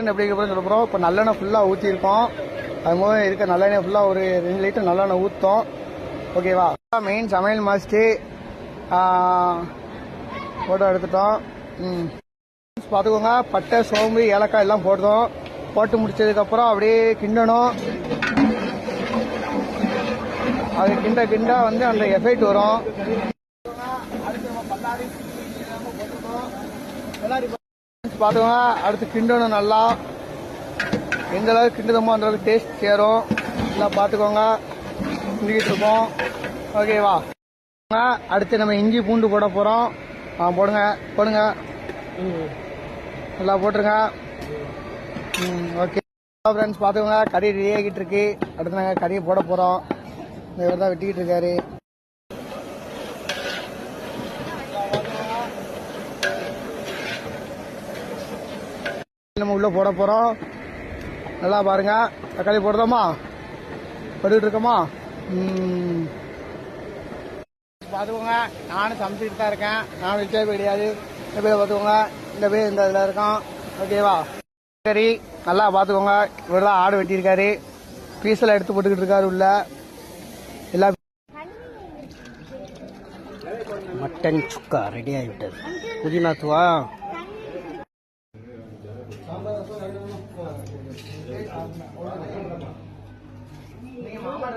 எப்படி இருக்க சொல்ல போகிறோம் இப்போ நல்லெண்ணெய் ஃபுல்லாக ஊற்றிருக்கோம் அது மூலம் இருக்க நல்லெண்ணெய் ஃபுல்லாக ஒரு ரெண்டு லிட்டர் நல்லெண்ணெய் ஊற்றோம் ஓகேவா மெயின் சமையல் மாஸ்டி ஃபோட்டோ எடுத்துட்டோம். பார்த்துக்கோங்க. பட்டை சோம்பு ஏலக்காய் எல்லாம் போடுறோம் போட்டு முடிச்சதுக்கப்புறம் அப்படியே கிண்டணும். அது கிண்ட கிண்ட வந்து அந்த எஃபெக்ட் வரும். பார்த்துக்கோங்க அடுத்து கிண்டணும் நல்லா. எந்த அளவுக்கு கிண்டுதமோ அந்த அளவுக்கு டேஸ்ட் சேரும். நல்லா பார்த்துக்கோங்க கிண்டிக்கிட்டு இருக்கோம். ஓகேவா அடுத்து நம்ம இஞ்சி பூண்டு போட போகிறோம் ஆ போடுங்க. போடுங்க. ம். நல்லா போட்டுருங்க. ஓகே ஃப்ரெண்ட்ஸ் பார்த்துக்கோங்க கறி ரெடி ஆகிட்டு இருக்கு. அடுத்து நாங்கள் கறியை போட போகிறோம் இந்த இவர் தான் வெட்டிக்கிட்டு இருக்காரு. நம்ம உள்ள போட போறோம். நல்லா பாருங்க. தக்காளி போடுறோமா போட்டுக்கிட்டு இருக்கோமா? பார்த்துக்கோங்க. நானும் சமைச்சிட்டு தான் இருக்கேன். நான் வச்சே கிடையாது. இந்த பேர் பார்த்துக்கோங்க. இந்த பேர் இந்த இதில் இருக்கான் ஓகேவா சரி நல்லா பார்த்துக்கோங்க. இவர் தான் ஆடு வெட்டியிருக்காரு. பீஸெல்லாம் எடுத்து போட்டுக்கிட்டு இருக்காரு உள்ள. எல்லா மட்டன் சுக்கா ரெடி ஆகிவிட்டது. புதினா தூவா? நீங்க மாமா